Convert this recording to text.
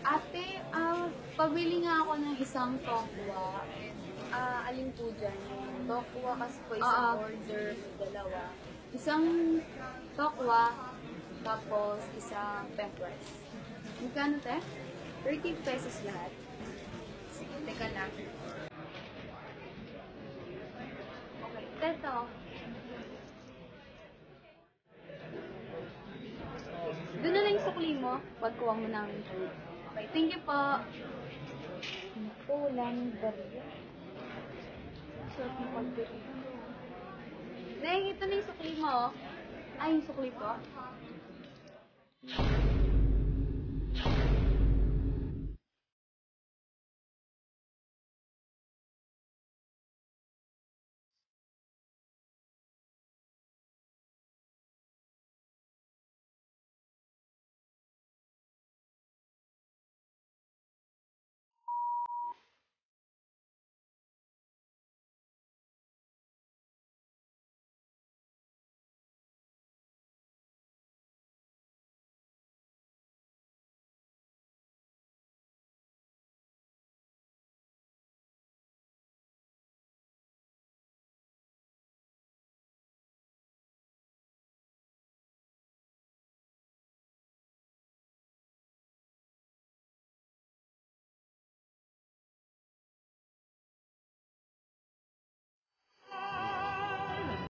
Ate, ah, pabili nga ako ng isang tokwa. Ah, alin po dyan? Tokwa kasi po isang Oo. order, dalawa. Isang tokwa, tapos isang peppers. Magkano, te? 30 pesos lahat. Sige, teka lang. Okay, teto. Doon na lang yung sukli mo. Pagkuha mo ng food. Okay, thank you po. Nang barya. Sarap ng. Neng, ito na yung sukli mo. Ay, yung sukli ko.